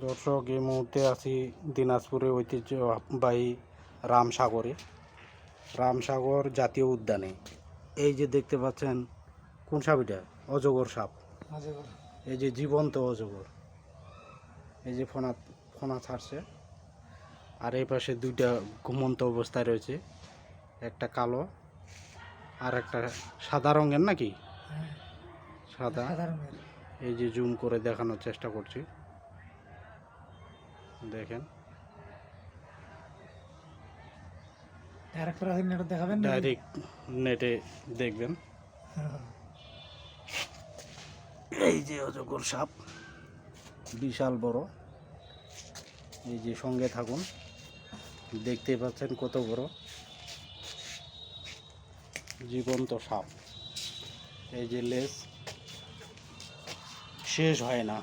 দর্শক এই মুহূর্তে আছি দিনাজপুরে ঐতিহ্যবাহী রামসাগরে। রামসাগর জাতীয় উদ্যানে। এই যে দেখতে পাচ্ছেন কোন সাপ এটা? অজগর সাপ। এই যে জীবন্ত অজগর। এই যে ফোনা ফোনা ছাড়ছে। আর এই পাশে দুইটা ঘুমন্ত অবস্থায় রয়েছে। একটা কালো আর একটা সাদা রঙের নাকি? সাদা। এই যে জুম করে দেখানোর চেষ্টা করছি। দেখেন। দেখাবেন ডাইরেক্ট নেটে দেখবেন। এই যে অজগর সাপ বিশাল বড়। এই যে সঙ্গে থাকুন দেখতেই পাচ্ছেন কত বড়। জীবন্ত সাপ। এই যে লেস শেষ হয় না।